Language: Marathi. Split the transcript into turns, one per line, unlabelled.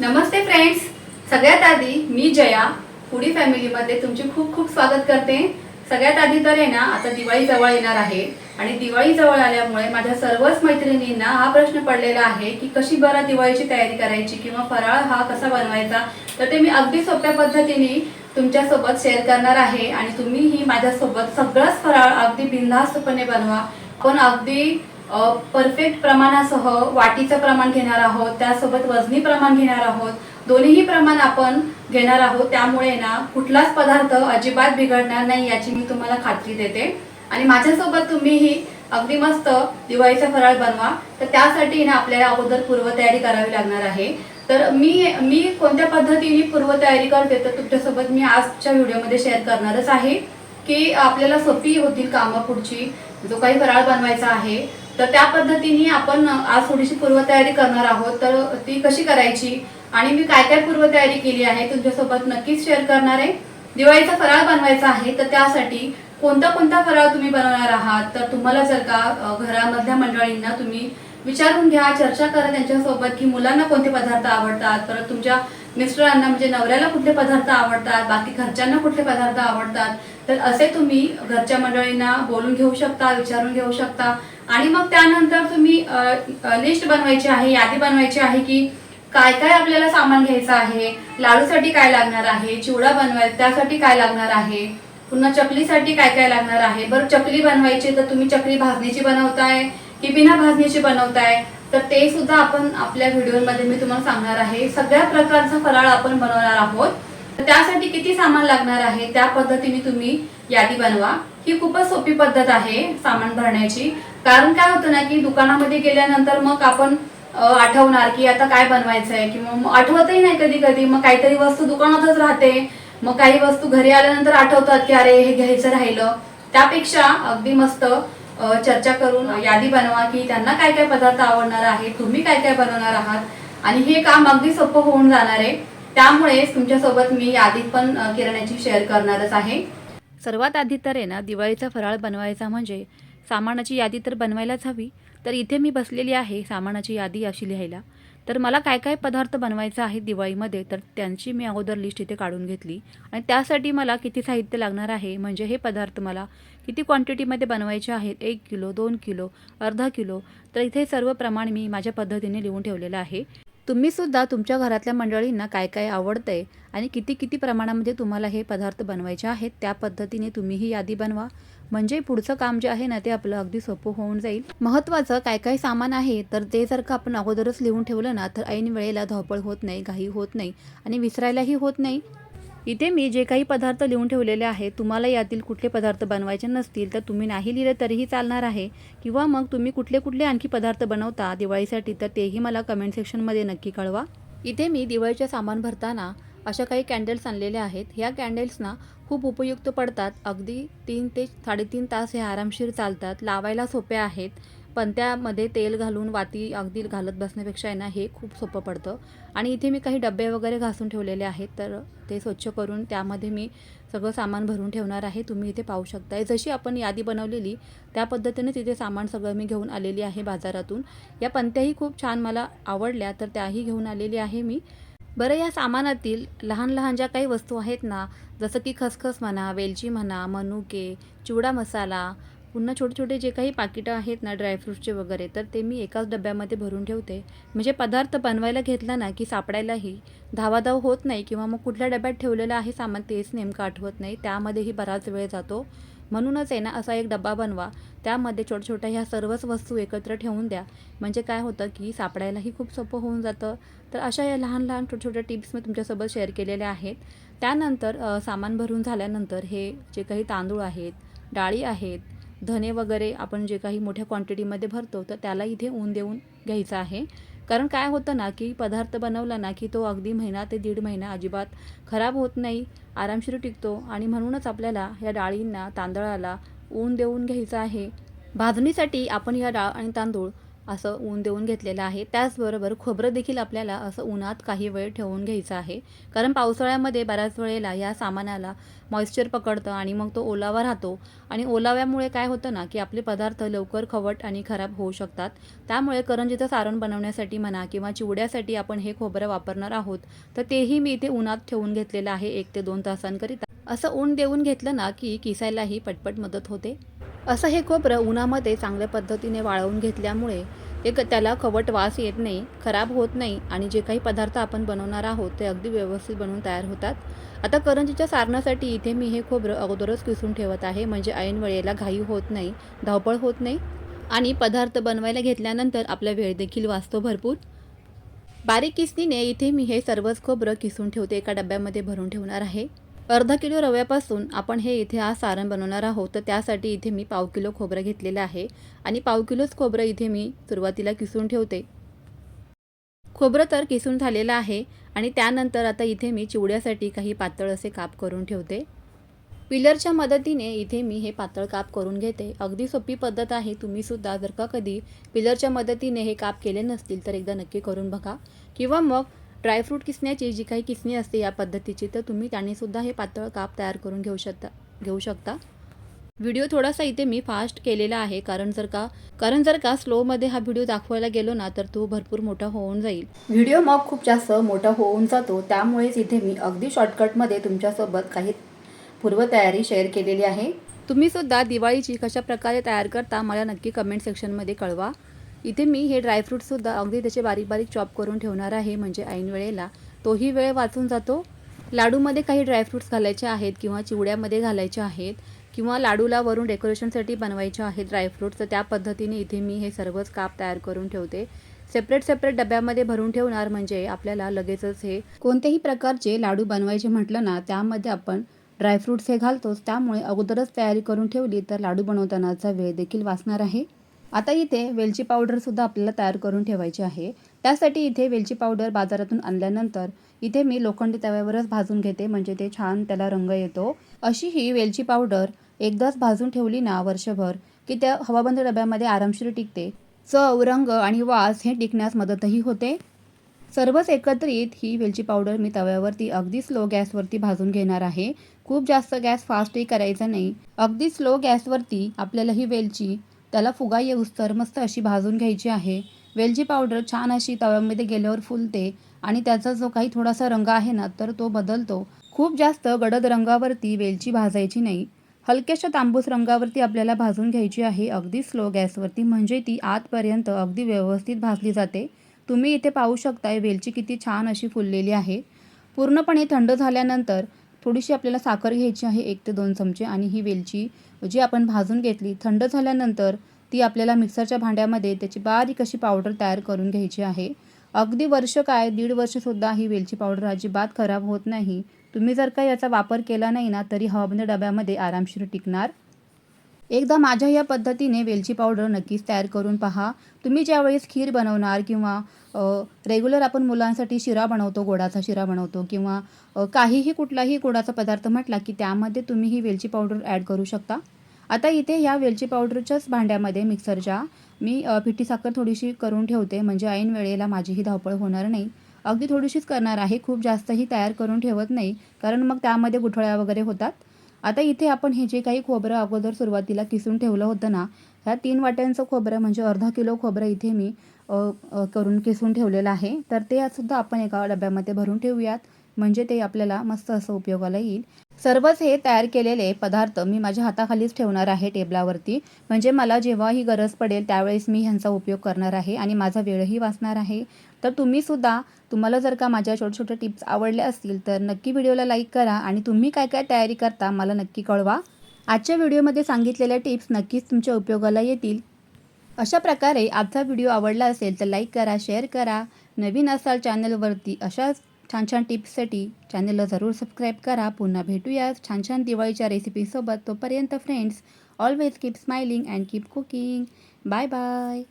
नमस्ते फ्रेंड्स. सगळ्यात आधी मी जया फुडी फॅमिलीमध्ये तुमचे खूप खूप स्वागत करते. सगळ्यात आधी तर आहे ना आता दिवाळी जवळ येणार आहे. आणि दिवाळी जवळ आल्यामुळे माझ्या सर्वच मैत्रिणींना हा प्रश्न पडलेला आहे की कशी बरं दिवाळीची तयारी करायची किंवा फराळ हा कसा बनवायचा? तर ते मी अगदी सोप्या पद्धतीने तुमच्यासोबत शेअर करणार आहे. आणि तुम्हीही माझ्यासोबत सगळंच फराळ अगदी बिनधास्तपणे बनवा. पण अगदी परफेक्ट प्रमाणासह वाटीचं प्रमाण घेणार आहोत त्यासोबत वजनी प्रमाण घेणार आहोत. दोन्हीही प्रमाण आपण घेणार आहोत. त्यामुळे ना कुठलाच पदार्थ अजिबात बिघडणार नाही याची मी तुम्हाला खात्री देते. आणि माझ्यासोबत तुम्हीही अगदी मस्त दिवाळीचा फराळ बनवा. तर त्यासाठी ना आपल्याला अगोदर पूर्वतयारी करावी लागणार आहे. तर मी मी कोणत्या पद्धतीने पूर्वतयारी करते तर तुमच्यासोबत मी आजच्या व्हिडिओमध्ये शेअर करणारच आहे. की आपल्याला सोपी होतील कामं पुढची. जो काही फराळ बनवायचा आहे तर त्या पद्धतीने आपण आज थोडीशी पूर्वतयारी करणार आहोत. तर ती कशी करायची आणि मी काय काय पूर्वतयारी केली आहे तुमच्यासोबत नक्कीच शेअर करणार आहे. दिवाळीचा फराळ बनवायचा आहे तर त्यासाठी कोणता कोणता फराळ तुम्ही बनवणार आहात? तर तुम्हाला जर का घरामधल्या मंडळींना तुम्ही विचारून घ्या चर्चा करा त्यांच्यासोबत की मुलांना कोणते पदार्थ आवडतात परत तुमच्या मिस्टरांना म्हणजे नवऱ्याला कुठले पदार्थ आवडतात बाकी घरच्यांना कुठले पदार्थ आवडतात. तर असे तुम्ही घरच्या मंडळींना बोलून घेऊ शकता विचारून घेऊ शकता. आणि मग त्यानंतर तुम्ही लिस्ट बनवायची आहे यादी बनवायची आहे की काय काय आपल्याला सामान घ्यायचं आहे लाडूसाठी काय लागणार आहे चिवडा बनवाय त्यासाठी काय लागणार आहे पुन्हा चकलीसाठी काय काय लागणार आहे? बरं चकली बनवायची तर तुम्ही चकली भाजणीची बनवताय की बिना भाजणीची बनवताय? तर ते सुद्धा आपण आपल्या व्हिडिओमध्ये मी तुम्हाला सांगणार आहे. सगळ्या प्रकारचा फराळ आपण बनवणार आहोत. तर त्यासाठी किती सामान लागणार आहे? त्या पद्धतीने तुम्ही यादी बनवा. ही खूपच सोपी पद्धत आहे सामान भरण्याची. कारण काय होतं ना की दुकानामध्ये गेल्यानंतर मग आपण आठवणार की आता काय बनवायचं आहे किंवा आठवतही नाही कधी कधी मग काहीतरी वस्तू दुकानातच राहते. मग काही वस्तू घरी आल्यानंतर आठवतात की अरे हे घ्यायचं राहिलं. त्यापेक्षा अगदी मस्त चर्चा करून यादी बनवा की त्यांना काय काय पदार्थ आवडणार आहे तुम्ही काय काय बनवणार आहात. आणि हे काम अगदी सोपं होऊन जाणार आहे. त्यामुळे तुमच्यासोबत मी यादी पण किराण्याची शेअर करणारच आहे.
सर्वात आधी तर आहे ना दिवाळीचा फराळ बनवायचा म्हणजे सामानाची यादी तर बनवायलाच हवी. तर इथे मी बसलेली आहे सामानाची यादी अशी लिहायला. तर मला काय काय पदार्थ बनवायचं आहे दिवाळीमध्ये तर त्यांची मी अगोदर लिस्ट इथे काढून घेतली. आणि त्यासाठी मला किती साहित्य लागणार आहे? म्हणजे हे पदार्थ मला किती क्वांटिटीमध्ये बनवायचे आहेत? एक किलो दोन किलो अर्धा किलो? तर इथे सर्व प्रमाण मी माझ्या पद्धतीने लिहून ठेवलेलं आहे. तुम्हीसुद्धा तुमच्या घरातल्या मंडळींना काय काय आवडतं आहे आणि किती किती प्रमाणामध्ये तुम्हाला हे पदार्थ बनवायचे आहेत त्या पद्धतीने तुम्ही ही यादी बनवा. म्हणजे पुढचं काम जे आहे ना ते आपलं अगदी सोपं होऊन जाईल. महत्त्वाचं काय काय सामान आहे तर ते जर का आपण अगोदरच लिहून ठेवलं ना तर ऐन वेळेला धावपळ होत नाही घाई होत नाही आणि विसरायलाही होत नाही. इथे मी जे काही पदार्थ लिहून ठेवलेले आहेत तुम्हाला यातील कुठले पदार्थ बनवायचे नसतील तर तुम्ही नाही लिहिले तरीही चालणार आहे. किंवा मग तुम्ही कुठले कुठले आणखी पदार्थ बनवता दिवाळीसाठी तर तेही मला कमेंट सेक्शनमध्ये नक्की कळवा. इथे मी दिवाळीचे सामान भरताना अशा काही कॅन्डल्स आणलेल्या आहेत. ह्या कॅन्डल्सना खूप उपयुक्त पडतात. अगदी तीन ते साडेतीन तास हे आरामशीर चालतात. लावायला सोप्या आहेत. पण त्यामध्ये तेल घालून वाती अगदी घालत बसण्यापेक्षा आहे ना हे खूप सोपं पडतं. आणि इथे मी काही डबे वगैरे घासून ठेवलेले आहेत. तर ते स्वच्छ करून त्यामध्ये मी सगळं सामान भरून ठेवणार आहे. तुम्ही इथे पाहू शकताय. जशी आपण यादी बनवलेली त्या पद्धतीने तिथे सामान सगळं मी घेऊन आलेली आहे बाजारातून. या पंत्याही खूप छान मला आवडल्या तर त्याही घेऊन आलेली आहे मी. बरं या सामानातील लहान लहान ज्या काही वस्तू आहेत ना जसं की खसखस म्हणा वेलची म्हणा मनुके चिवडा मसाला पुन्हा छोटे छोटे जे काही पाकिटं आहेत ना ड्रायफ्रूटचे वगैरे तर ते मी एकाच डब्यामध्ये भरून ठेवते. म्हणजे पदार्थ बनवायला घेतला ना की सापडायलाही धावाधाव होत नाही किंवा मग कुठल्या डब्यात ठेवलेलं आहे सामान तेच नेमकं आठवत नाही. त्यामध्येही बराच वेळ जातो. म्हणूनच आहे ना असा एक डबा बनवा. त्यामध्ये छोट्या छोट्या ह्या सर्वच वस्तू एकत्र ठेवून द्या. म्हणजे काय होतं की सापडायलाही खूप सोपं होऊन जातं. तर अशा या लहान लहान छोट्या छोट्या टिप्स मी तुमच्यासोबत शेअर केलेल्या आहेत. त्यानंतर सामान भरून झाल्यानंतर हे जे काही तांदूळ आहेत डाळी आहेत धने वगैरे आपण जे काही मोठ्या क्वांटिटीमध्ये भरतो तर त्याला इथे ऊन देऊन घ्यायचं आहे. कारण काय होतं ना की पदार्थ बनवला ना की तो अगदी महिना ते दीड महिना अजिबात खराब होत नाही आरामशीर टिकतो आणि म्हणूनच आपल्याला या डाळींना तांदळाला ऊन देऊन घ्यायचं आहे. भाजणीसाठी आपण या डाळ आणि तांदूळ असं ऊन देऊन घेतलेलं आहे. त्याचबरोबर खोबरं देखील आपल्याला असं उन्हात काही वेळ ठेवून घ्यायचं आहे. कारण पावसाळ्यामध्ये बऱ्याच वेळेला या सामानाला मॉइश्चर पकडतं आणि मग तो ओलावा राहतो. आणि ओलाव्यामुळे काय होतं ना की आपले पदार्थ लवकर खवट आणि खराब होऊ शकतात. त्यामुळे करंजीचं सारण बनवण्यासाठी म्हणा किंवा चिवड्यासाठी आपण हे खोबरं वापरणार आहोत तर तेही मी इथे उन्हात ठेवून घेतलेलं आहे एक ते दोन तासांकरिता. असं ऊन देऊन घेतलं ना की किसायलाही पटपट मदत होते. असं हे खोबरं उन्हामध्ये चांगल्या पद्धतीने वाळवून घेतल्यामुळे ते क- त्याला खवट वास येत नाही खराब होत नाही आणि जे काही पदार्थ आपण बनवणार आहोत ते अगदी व्यवस्थित बनवून तयार होतात. आता करंजीच्या सारणासाठी इथे मी हे खोबरं अगोदरच किसून ठेवत आहे. म्हणजे ऐन वेळेला घाई होत नाही धावपळ होत नाही आणि पदार्थ बनवायला घेतल्यानंतर आपला वेळ देखील वाचतो भरपूर. बारीक किसनीने इथे मी हे सर्वच खोबरं किसून ठेवते. एका डब्यामध्ये भरून ठेवणार आहे. अर्धा किलो रव्यापासून आपण हे इथे आज सारण बनवणार आहोत. तर त्यासाठी इथे मी पाव किलो खोबरं घेतलेलं आहे. आणि पाव किलोच खोबरं इथे मी सुरुवातीला किसून ठेवते. खोबरं तर किसून झालेलं आहे. आणि त्यानंतर आता इथे मी चिवड्यासाठी काही पातळ असे काप करून ठेवते. पिलरच्या मदतीने इथे मी हे पातळ काप करून घेते. अगदी सोपी पद्धत आहे. तुम्ही सुद्धा जर का कधी पिलरच्या मदतीने हे काप केले नसतील तर एकदा नक्की करून बघा. किंवा मग ड्रायफ्रूट किसण्याची जी काही किसणी असते या पद्धतीची तर तुम्ही त्याने सुद्धा हे पातळ काप तयार करून घेऊ शकता घेऊ शकता. व्हिडिओ थोडासा इथे मी फास्ट केलेला आहे कारण जर का कारण जर का स्लोमध्ये हा व्हिडिओ दाखवायला गेलो ना तर तो भरपूर मोठा होऊन जाईल. व्हिडिओ मग खूप जास्त मोठा होऊन जातो त्यामुळेच इथे मी अगदी शॉर्टकटमध्ये तुमच्यासोबत काही पूर्वतयारी शेअर केलेली आहे. तुम्ही सुद्धा दिवाळीची कशा प्रकारे तयार करता मला नक्की कमेंट सेक्शनमध्ये कळवा. इथे मी हे ड्रायफ्रूटसुद्धा अगदी त्याचे बारीक बारीक चॉप करून ठेवणार आहे म्हणजे ऐन वेळेला. तोही वेळ वाचून जातो. लाडूमध्ये काही ड्रायफ्रूट्स घालायचे आहेत किंवा चिवड्यामध्ये घालायचे आहेत किंवा लाडूला वरून डेकोरेशनसाठी बनवायचे आहेत ड्रायफ्रूट्स तर त्या पद्धतीने इथे मी हे सर्वच काप तयार करून ठेवते. सेपरेट सेपरेट डब्यामध्ये भरून ठेवणार म्हणजे आपल्याला लगेचच हे कोणत्याही प्रकारचे लाडू बनवायचे म्हटलं ना त्यामध्ये आपण ड्रायफ्रूट्स हे घालतोच. त्यामुळे अगोदरच तयारी करून ठेवली तर लाडू बनवतानाचा वेळ देखील वाचणार आहे. आता इथे वेलची पावडरसुद्धा आपल्याला तयार करून ठेवायची आहे. त्यासाठी इथे वेलची पावडर बाजारातून आणल्यानंतर इथे मी लोखंडी तव्यावरच भाजून घेते म्हणजे ते छान त्याला रंग येतो. अशी ही वेलची पावडर एकदाच भाजून ठेवली ना वर्षभर की त्या हवाबंद डब्यामध्ये आरामशीर टिकते. चव रंग आणि वास हे टिकण्यास मदतही होते. सर्वच एकत्रित ही वेलची पावडर मी तव्यावरती अगदी स्लो गॅसवरती भाजून घेणार आहे. खूप जास्त गॅस फास्टही करायचा नाही. अगदी स्लो गॅसवरती आपल्याला ही वेलची त्याला फुगा येऊस तर मस्त अशी भाजून घ्यायची आहे. वेलची पावडर छान अशी तव्यामध्ये गेल्यावर फुलते आणि त्याचा जो काही थोडासा रंग आहे ना तर तो बदलतो. खूप जास्त गडद रंगावरती वेलची भाजायची नाही. हलक्याशा तांबूस रंगावरती आपल्याला भाजून घ्यायची आहे. अगदी स्लो गॅसवरती म्हणजे ती आतपर्यंत अगदी व्यवस्थित भाजली जाते. तुम्ही इथे पाहू शकताय वेलची किती छान अशी फुललेली आहे. पूर्णपणे थंड झाल्यानंतर थोडीशी आपल्याला साखर घ्यायची आहे एक ते दोन चमचे. आणि ही वेलची जी आपण भाजून घेतली थंड झाल्यानंतर ती आपल्याला मिक्सरच्या भांड्यामध्ये त्याची बारीक अशी पावडर तयार करून घ्यायची आहे. अगदी वर्ष काय दीड वर्षसुद्धा ही वेलची पावडर अजिबात खराब होत नाही. तुम्ही जर का याचा वापर केला नाही ना तरी हवाबंद डब्यामध्ये आरामशीर टिकणार एकदा माझ्या या पद्धतीने वेलची पावडर नक्कीच तयार करून पहा. तुम्ही ज्यावेळेस खीर बनवणार किंवा रेग्युलर आपण मुलांसाठी शिरा बनवतो गोडाचा शिरा बनवतो किंवा काहीही कुठलाही गोडाचा पदार्थ म्हटला की त्यामध्ये तुम्ही ही वेलची पावडर ॲड करू शकता. आता इथे या वेलची पावडरच्याच भांड्यामध्ये मिक्सरच्या मी पिठी साखर थोडीशी करून ठेवते. म्हणजे ऐन वेळेला माझीही धावपळ होणार नाही. अगदी थोडीशीच करणार आहे. खूप जास्तही तयार करून ठेवत नाही. कारण मग त्यामध्ये गुठळ्या वगैरे होतात. आता इथे आपण हे जे काही खोबरं अगोदर सुरुवातीला किसून ठेवलं होतं ना ह्या तीन वाट्यांचं खोबरं म्हणजे अर्धा किलो खोबरं इथे मी करून किसून ठेवलेलं आहे. तर ते सुद्धा आपण एका डब्यामध्ये भरून ठेवूयात. म्हणजे ते आपल्याला मस्त असं उपयोगाला येईल. सर्वच हे तयार केलेले पदार्थ मी माझ्या हाताखालीच ठेवणार आहे टेबलावरती. म्हणजे मला जेव्हाही गरज पडेल त्यावेळेस मी ह्यांचा उपयोग करणार आहे आणि माझा वेळही वाचणार आहे. तर तुम्हीसुद्धा तुम्हाला जर का माझ्या छोट्या छोट्या टिप्स आवडल्या असतील तर नक्की व्हिडिओला लाईक करा आणि तुम्ही काय काय तयारी करता मला नक्की कळवा. आजच्या व्हिडिओमध्ये सांगितलेल्या टिप्स नक्कीच तुमच्या उपयोगाला येतील. अशा प्रकारे आजचा व्हिडिओ आवडला असेल तर लाईक करा शेअर करा. नवीन असाल चॅनलवरती अशाच छान छान टिप्ससाठी चॅनलला जरूर सबस्क्राईब करा. पुन्हा भेटूया छान छान दिवाळीच्या रेसिपीसोबत तोपर्यंत friends always keep smiling and keep cooking bye bye